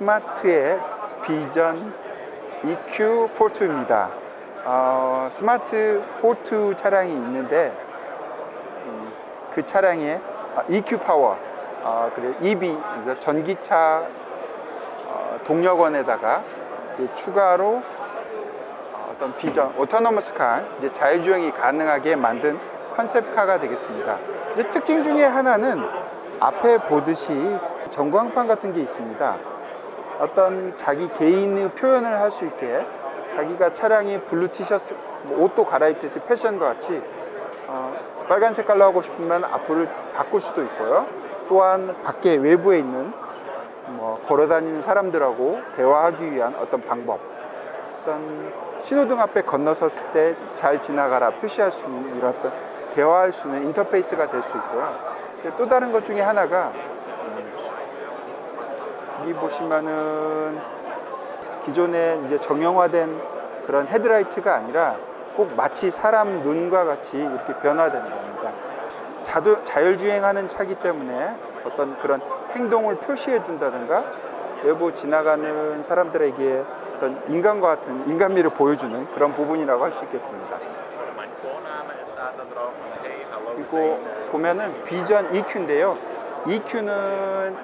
스마트의 비전 EQ 포트입니다. 어, 스마트 포트 차량이 있는데 음, 그 차량에 아, EQ 파워, 어, 그리고 그래서 전기차 어, 동력원에다가 추가로 어, 어떤 비전, 오토노머스 카, 이제 자율주행이 가능하게 만든 컨셉카가 되겠습니다. 특징 중에 하나는 앞에 보듯이 전광판 같은 게 있습니다. 어떤 자기 개인의 표현을 할 수 있게 자기가 차량이 블루 티셔츠, 뭐 옷도 갈아입듯이 패션과 같이 어, 빨간 색깔로 하고 싶으면 앞을 바꿀 수도 있고요. 또한 밖에 외부에 있는 뭐 걸어다니는 사람들하고 대화하기 위한 어떤 방법, 어떤 신호등 앞에 건너섰을 때 잘 지나가라 표시할 수 있는 이런 어떤 대화할 수 있는 인터페이스가 될 수 있고요. 또 다른 것 중에 하나가 음, 여기 보시면은 기존에 이제 정형화된 그런 헤드라이트가 아니라 꼭 마치 사람 눈과 같이 이렇게 변화되는 겁니다. 자도, 자율주행하는 차기 때문에 어떤 그런 행동을 표시해 준다든가 외부 지나가는 사람들에게 어떤 인간과 같은 인간미를 보여주는 그런 부분이라고 할 수 있겠습니다. 그리고 보면은 비전 EQ인데요. EQ는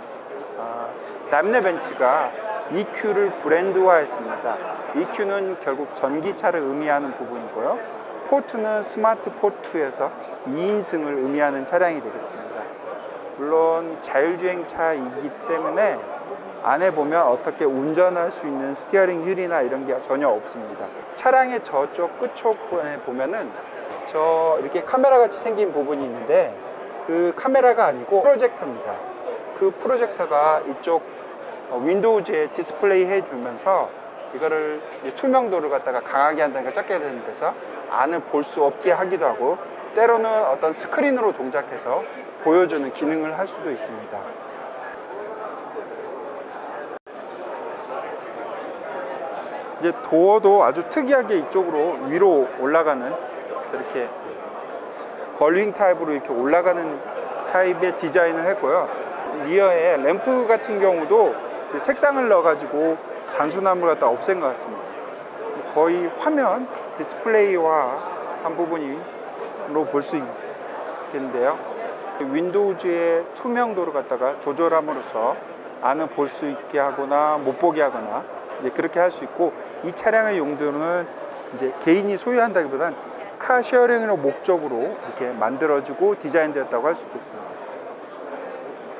어, 다임ler 벤츠가 EQ를 브랜드화했습니다. EQ는 결국 전기차를 의미하는 부분이고요. 포트는 스마트 포트에서 2인승을 의미하는 차량이 되겠습니다. 물론 자율주행차이기 때문에 안에 보면 어떻게 운전할 수 있는 스티어링 휠이나 이런 게 전혀 없습니다. 차량의 저쪽 끝쪽에 보면은 저 이렇게 카메라 같이 생긴 부분이 있는데 그 카메라가 아니고 프로젝터입니다. 그 프로젝터가 이쪽 어, 윈도우즈에 디스플레이 해주면서 이거를 투명도를 갖다가 강하게 한다니까 작게 되는 데서 안을 볼 수 없게 하기도 하고 때로는 어떤 스크린으로 동작해서 보여주는 기능을 할 수도 있습니다. 이제 도어도 아주 특이하게 이쪽으로 위로 올라가는 이렇게 걸윙 타입으로 이렇게 올라가는 타입의 디자인을 했고요. 리어에 램프 같은 경우도 색상을 넣어가지고 단순함을 갖다 없앤 것 같습니다. 거의 화면 디스플레이화 한 부분으로 볼 수 있겠는데요. 윈도우즈의 투명도를 갖다가 조절함으로써 안을 볼 수 있게 하거나 못 보게 하거나 그렇게 할 수 있고 이 차량의 용도는 이제 개인이 소유한다기보단 카 쉐어링을 목적으로 이렇게 만들어지고 디자인되었다고 할 수 있겠습니다.